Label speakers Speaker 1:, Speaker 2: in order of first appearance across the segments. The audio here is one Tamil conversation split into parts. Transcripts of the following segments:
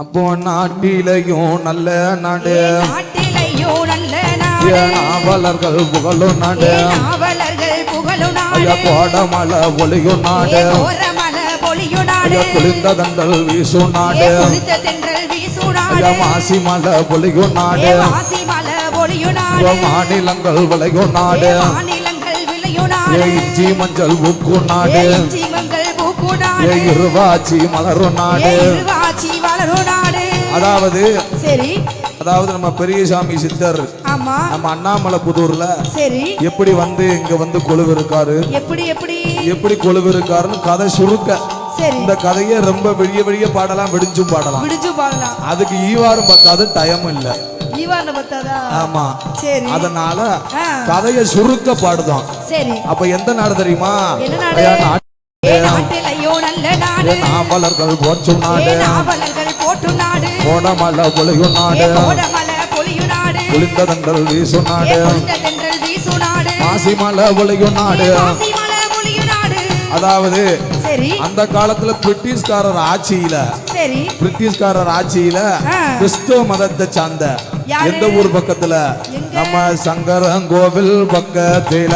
Speaker 1: அப்போ நாட்டிலையும் நல்ல நாடு.
Speaker 2: நாட்டிலையும் நல்ல நாடு.
Speaker 1: நாவலர்கள் புகழும் நாடு.
Speaker 2: நாவலர்கள் புகழும் நாடு.
Speaker 1: கோடமலை ஒளியும் நாடு.
Speaker 2: கோரமல பொழியும் நாடு.
Speaker 1: குளிர்ந்த தண்டல் வீசும் நாடு.
Speaker 2: குளித்த தென்றல் வீசும் நாடு.
Speaker 1: மாசி மலை ஒளியும் நாடு.
Speaker 2: மல
Speaker 1: மாநிலங்கள் விளையும் நாடு.
Speaker 2: மாநிலங்கள் விளையும்
Speaker 1: ஏ
Speaker 2: நாடு.
Speaker 1: இஞ்சி மஞ்சள்
Speaker 2: பூக்கும் நாடு.
Speaker 1: இருவாச்சி மலரும் நாடு. அதாவது
Speaker 2: சரி.
Speaker 1: அதாவது நம்ம பெரியசாமி சித்தர்
Speaker 2: ஆமா.
Speaker 1: நம்ம அண்ணாமலை புதூர்ல
Speaker 2: சரி.
Speaker 1: எப்படி வந்து இங்க வந்து கொழுவு இருக்காரு
Speaker 2: எப்படி எப்படி?
Speaker 1: எப்படி கொழுவு இருக்காருன்னு கதை சுருக்க.
Speaker 2: சரி.
Speaker 1: இந்த கதையை ரொம்ப வெளிய வெளிய பாடலாம் வெடிச்சும் பாடலாம்.
Speaker 2: விடிஞ்சு பாடலாம்.
Speaker 1: அதுக்கு ஈவாரம் பத்தாது டைம் இல்ல. ஆமா.
Speaker 2: சரி.
Speaker 1: அதனால கதையை சுருக்க பாடுதோம்
Speaker 2: சரி.
Speaker 1: அப்ப எந்த நாடு தெரியுமா? நாவலர்கள் போற்றும் நாடு? கோடமலை பொழியும் நாடு? தண்டல் வீசும் நாடு.
Speaker 2: குளித்த தென்றல் வீசும் நாடு?
Speaker 1: மாசி மலை ஒளியும் நாடு.
Speaker 2: ஏ வாசி மல பொழியும் நாடு.
Speaker 1: அதாவது அந்த காலத்துல பிரிட்டிஷ்காரர் ஆட்சியில
Speaker 2: சரி.
Speaker 1: பிரிட்டிஷ்காரர் ஆட்சியில. கிறிஸ்துவ மதத்தை சார்ந்த? எந்த ஊர் பக்கத்துல? நம்ம சங்கரங்கோவில் பக்கத்தில.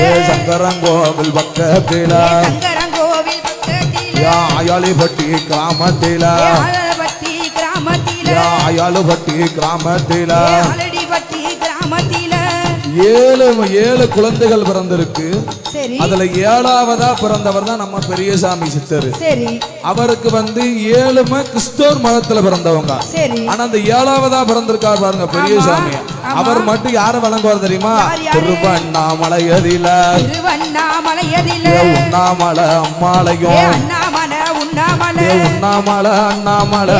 Speaker 2: சங்கரங்கோவில் பக்கத்தில.
Speaker 1: ஏ சங்கரங்கோவில் பக்கத்தில. யா ஆயாளிப்பட்டி கிராமத்தில.
Speaker 2: ஏ ஆலப்பட்டி கிராமத்தில.
Speaker 1: யா ஆயாளுப்பட்டி கிராமத்தில.
Speaker 2: ஏ ஆலடிப்பட்டி கிராமத்தில
Speaker 1: ஏழு ஏழு குழந்தைகள் பிறந்திருக்கு. அதுல ஏழாவதா பிறந்தவர் தான் நம்ம பெரியசாமி சித்தர். அவருக்கு வந்து ஏழுமே கிறிஸ்தவர் மதத்துல பிறந்தவங்க. ஆனா அந்த ஏழாவதா பிறந்திருக்கார் பாருங்க பெரியசாமி. அவர் மட்டும் யார வழங்குவார் தெரியுமா? திருவண்ணாமலையதில உண்ணாமலை
Speaker 2: ஏ உண்ணாமலை
Speaker 1: அண்ணாமலை.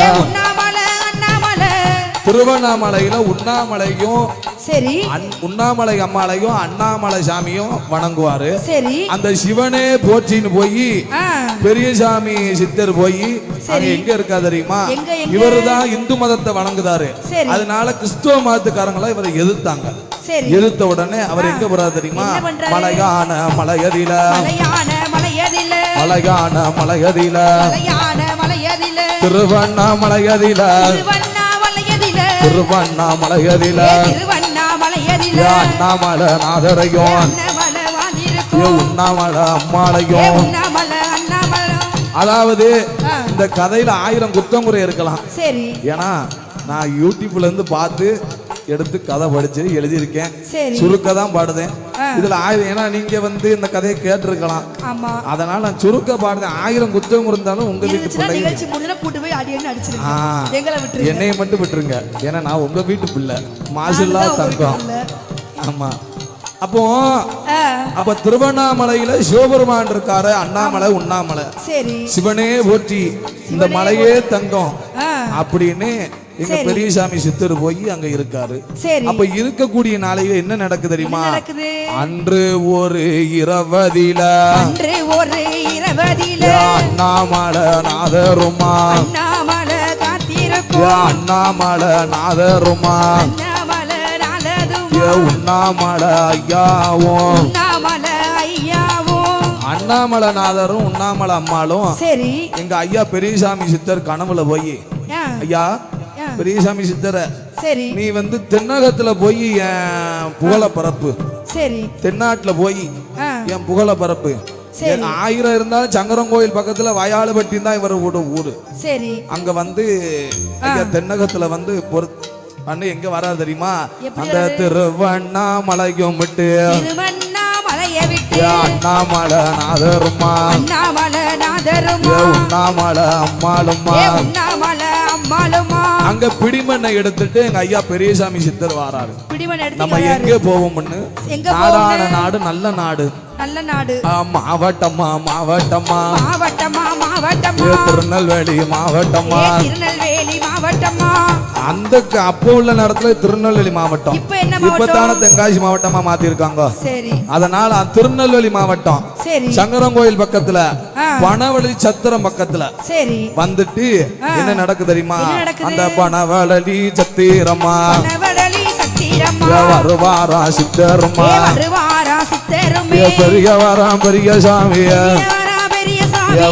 Speaker 1: திருவண்ணாமலையில உண்ணாமலையும்
Speaker 2: சரி.
Speaker 1: உண்ணாமலை அம்மாளையும் அண்ணாமலை சாமியும் வணங்குவாரு.
Speaker 2: சரி.
Speaker 1: அந்த சிவனே போற்றின்னு போய்
Speaker 2: ஆ.
Speaker 1: பெரியசாமி சித்தர் போய்
Speaker 2: சரி.
Speaker 1: எங்க இருக்கா தெரியுமா? இவரு தான் இந்து மதத்தை வணங்குதாரு. அதனால கிறிஸ்துவ மதத்துக்காரங்களா இவரை எதிர்த்தாங்க. எதிர்த்த உடனே அவர் எங்க போறாரு தெரியுமா?
Speaker 2: என்ன பண்றாரு?
Speaker 1: மலையான மலையதில.
Speaker 2: மலையான மலையதில.
Speaker 1: மலையான மலையதில.
Speaker 2: மலையான மலையதில.
Speaker 1: திருவண்ணாமலையதில.
Speaker 2: திருவண்ணாமலையதில.
Speaker 1: அண்ணாமலை நாதரையும் உண்ணாமலை அம்மாளையும் அதாவது. இந்த கதையில ஆயிரம் குத்தமுறை இருக்கலாம்.
Speaker 2: சரி.
Speaker 1: ஏன்னா நான் யூடியூப்ல இருந்து பார்த்து எடுத்து கதை படிச்சு எழுதியிருக்கேன்.
Speaker 2: சரி.
Speaker 1: சுருக்க தான் பாடுதேன். இதுல ஆயிரம் ஏன்னா நீங்க வந்து இந்த கதையை கேட்டிருக்கலாம். அதனால நான் சுருக்க பாடுதேன். ஆயிரம் குத்தம் இருந்தாலும் உங்க வீட்டு
Speaker 2: இருந்துச்சுன்னா
Speaker 1: பிள்ளை
Speaker 2: நிகழ்ச்சி முடிஞ்சா கூட்டு போய் அடியன்னு. அடிச்சிருங்க. எங்களை விட்டுருங்க.
Speaker 1: என்னைய மட்டும் விட்டுருங்க. ஏன்னா நான் உங்க வீட்டு பிள்ளை. மாசில்லா தங்கம். ஆமா. அப்போ அப்ப திருவண்ணாமலையில சிவபெருமான் இருக்காரு அண்ணாமலை உண்ணாமலை.
Speaker 2: சரி.
Speaker 1: சிவனே போற்றி இந்த மலையே தங்கம். அப்படின்னு எங்க. பெரியசாமி சித்தர் போய் அங்க இருக்காரு. அப்ப இருக்கக்கூடிய நாளையில என்ன நடக்குது தெரியுமா? அன்று ஒரு இரவதில.
Speaker 2: அன்று ஒரு இரவதில.
Speaker 1: அண்ணாமலை நாதருமா
Speaker 2: அண்ணாமலை காத்திருக்கும்
Speaker 1: அண்ணாமலை நாதருமா
Speaker 2: அண்ணாமலை
Speaker 1: ஏ உண்ணாமலை ஐயாவும்
Speaker 2: அண்ணாமலை ஐயாவும்
Speaker 1: அண்ணாமலை நாதரும் உண்ணாமலை அம்மாளும்
Speaker 2: சரி.
Speaker 1: எங்க ஐயா பெரியசாமி சித்தர் கனவுல போய். ஐயா பெரியசாமி சித்தர
Speaker 2: சரி.
Speaker 1: நீ வந்து தென்னகத்துல போய் என் புகழ பரப்பு
Speaker 2: சரி.
Speaker 1: தென்னாட்டுல போய் என் புகழ பரப்பு. ஆயிரம் இருந்தாலும் சங்கரன் கோயில் பக்கத்துல வயாளுபட்டி தான் இவர் ஊட ஊரு
Speaker 2: சரி.
Speaker 1: அங்க வந்து தென்னகத்துல வந்து பொறு அண்ணன் எங்க வராது தெரியுமா? அந்த திருவண்ணாமலையும் விட்டு அண்ணாமலை நாதருமா
Speaker 2: அண்ணாமலை நாதருமா
Speaker 1: அம்மாளுமா? அங்க பிடிமண்ணை எடுத்துட்டு எங்க ஐயா பெரியசாமி சித்தர் வாராரு. நம்ம. எங்க போவோம்னு? நாடான நாடு நல்ல நாடு.
Speaker 2: நல்ல நாடு.
Speaker 1: ஆ, மாவட்டமா மாவட்டமா.
Speaker 2: மாவட்டமா
Speaker 1: ஏ
Speaker 2: மாவட்டமா
Speaker 1: திருநெல்வேலி மாவட்டமா.
Speaker 2: ஏ திருநெல்வேலி மாவட்டமா.
Speaker 1: அந்த அப்போ உள்ள நேரத்துல திருநெல்வேலி மாவட்டம். இப்பதானே தென்காசி மாவட்டமா மாத்திருக்காங்க. அதனால திருநெல்வேலி மாவட்டம். சங்கரங்கோயில் பக்கத்துல
Speaker 2: ஆ.
Speaker 1: பனவழி சத்திரம் பக்கத்துல
Speaker 2: சரி.
Speaker 1: வந்துட்டு என்ன நடக்கு தெரியுமா? அந்த பனவழி சத்திரமா வருவாரா சித்தருமா? பெரிய வராம் பெரிய சாமிய.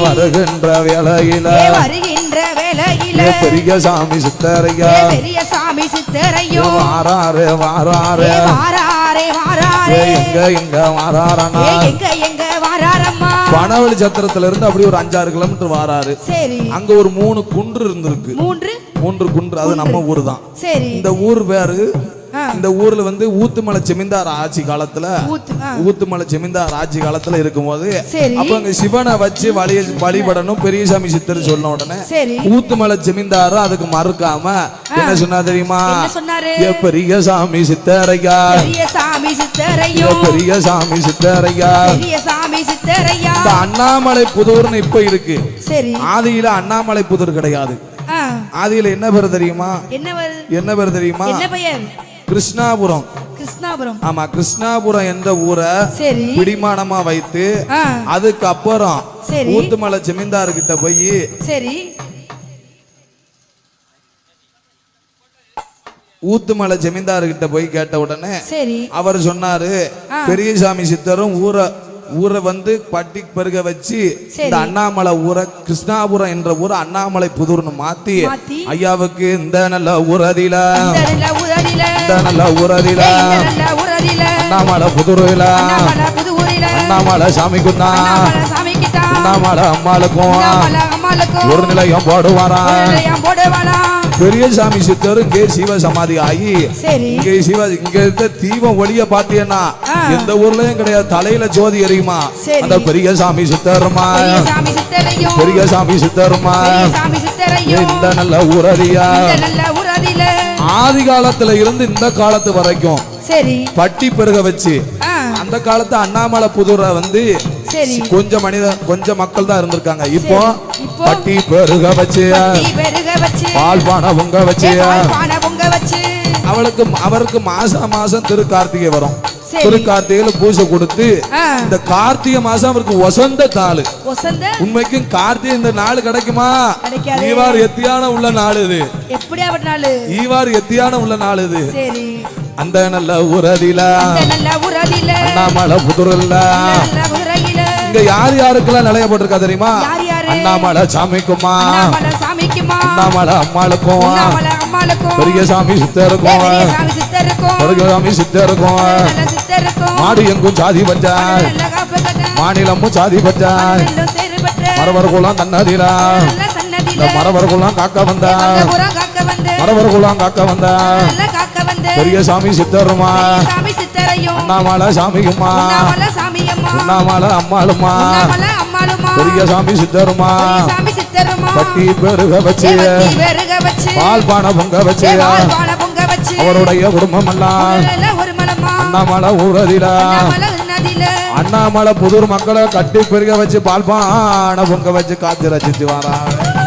Speaker 1: வருகின்ற வேளையில.
Speaker 2: ஏ வருகின்ற வேலையில
Speaker 1: பெரிய சாமி சித்தரையா.
Speaker 2: பெரிய சாமி சித்தரையோ.
Speaker 1: வாராரு வாராரு.
Speaker 2: வாராரே வாராரே.
Speaker 1: எங்க எங்க வாராரனா
Speaker 2: எங்க எங்க வாராரம்மா.
Speaker 1: பனவழி சத்திரத்துல இருந்து அப்படி ஒரு அஞ்சாறு கிலோமீட்டர் வாராரு.
Speaker 2: சரி.
Speaker 1: அங்க ஒரு மூணு குன்று இருந்திருக்கு.
Speaker 2: மூன்று?
Speaker 1: மூன்று குன்று அது நம்ம ஊர் தான்
Speaker 2: சரி.
Speaker 1: இந்த ஊர் பேரு. இந்த ஊர்ல வந்து ஊத்துமலை செமிந்தார் ஆட்சி காலத்துல. ஊத்துமலை செமிந்தார் ஆட்சி காலத்துல இருக்கும்போது
Speaker 2: சரி.
Speaker 1: அப்ப அங்க சிவனை வச்சு வழி வழிபடணும் பெரியசாமி சித்தர் சொன்ன உடனே ஊத்துமலை செமிந்தாரும் அதுக்கு மறுக்காம என்ன சொன்னா தெரியுமா? பெரிய சாமி சித்தரையா?
Speaker 2: பெரிய சாமி சித்தரையோ?
Speaker 1: அண்ணாமலை புதூர்னு இப்ப இருக்கு. ஆதியில அண்ணாமலை புதூர் கிடையாது. ஆதியில என்ன பேர் தெரியுமா?
Speaker 2: என்ன
Speaker 1: பேர் தெரியுமா?
Speaker 2: என்ன பெயர்?
Speaker 1: கிருஷ்ணாபுரம்.
Speaker 2: கிருஷ்ணாபுரம்.
Speaker 1: ஆமா கிருஷ்ணாபுரம் என்ற ஊரை பிடிமானமா வைத்து
Speaker 2: ஆ.
Speaker 1: அதுக்கு அப்புறம்
Speaker 2: சரி.
Speaker 1: ஊத்துமலை ஜமீன்தார் கிட்ட போய்
Speaker 2: சரி.
Speaker 1: ஊத்துமலை ஜமீன்தார் கிட்ட போய் கேட்ட உடனே
Speaker 2: சரி.
Speaker 1: அவர் சொன்னாரு. பெரியசாமி சித்தரும் ஊரை ஊரை வந்து பட்டி பெருக வச்சு. இந்த அண்ணாமலை ஊரை கிருஷ்ணாபுரம் என்ற ஊரை அண்ணாமலை புதூர்னு மாத்தி. ஐயாவுக்கு இந்த நல்ல ஊரதில
Speaker 2: இந்த நல்ல உதடில
Speaker 1: அண்ணாமலை புதூரில
Speaker 2: அண்ணாமலை புது ஊரில
Speaker 1: அண்ணாமலை அம்மாளுக்கும் ஒரு நிலையம் போடுவாரா பெரிய சாமி சித்தர் இங்கே சிவ சமாதி ஆகி இங்கே சிவ இங்க இருக்க தீபம் ஒளிய பாத்தீங்கன்னா. எந்த ஊர்லயும் கிடையாது தலையில ஜோதி எரியுமா. அந்த பெரிய சாமி சித்தருமா
Speaker 2: பெரிய சாமி
Speaker 1: சித்தருமா? இந்த நல்ல
Speaker 2: உதடில
Speaker 1: ஆதி காலத்துல இருந்து இந்த காலத்து வரைக்கும் பட்டி பெருக வச்சு அந்த காலத்து அண்ணாமலை புதூரை வந்து கொஞ்சம் மனித கொஞ்சம் மக்கள் தான் இருந்திருக்காங்க. இப்போ பட்டி பெருக வச்சு பால் பானை பொங்க வச்சு. அவளுக்கு அவருக்கு மாசம் மாசம் திரு கார்த்திகை வரும். திரு கார்த்திகையில பூஜை கொடுத்து இந்த கார்த்திகை மாசம் அவருக்கு வசந்த தாள். உண்மைக்கும் கார்த்திகை இந்த நாள் கிடைக்குமா. ஈவார் எத்தியான உள்ள நாள் இது. ஈவார் எத்தியான உள்ள நாள் இது. அந்த நல்ல
Speaker 2: உரதில
Speaker 1: அண்ணாமலை புதுரில்ல இங்க யார் யாருக்கெல்லாம் நிலையப்பட்டிருக்கா தெரியுமா?
Speaker 2: யார் யாரு?
Speaker 1: அண்ணாமலை. சாமிக்குமா?
Speaker 2: அண்ணாமலை
Speaker 1: அம்மாளுக்கும். பெரிய சாமி
Speaker 2: ஏ,
Speaker 1: சித்தருக்கும்.
Speaker 2: பெரிய சாமி நல்ல சித்தருக்கும்.
Speaker 1: மாடு எங்கும் சாதி பஞ்சாய் மாநிலமும் சாதி பஞ்சாய்
Speaker 2: நல்ல சேரு பெற்ற.
Speaker 1: மரவர் குலம் தன்னதிலா
Speaker 2: நல்ல சன்னதில
Speaker 1: இந்த மரவர் குலம் காக்க வந்த.
Speaker 2: புறம் காக்க வந்து.
Speaker 1: பெரிய சாமி சித்தருமா? அண்ணாமலை சாமிக்குமா அண்ணாமலை அம்மாளுமா? பெரிய சாமி சித்தருமா? பட்டி பெருக வச்சு பால் பானை பொங்க வச்சு அவருடைய குடும்பம் எல்லாம் அண்ணாமலை ஊரதில. அண்ணாமலை புதூர் மக்களை கட்டி பெருக வச்சு பால் பானை பொங்க வச்சு காத்து ரசிச்சு வராங்க.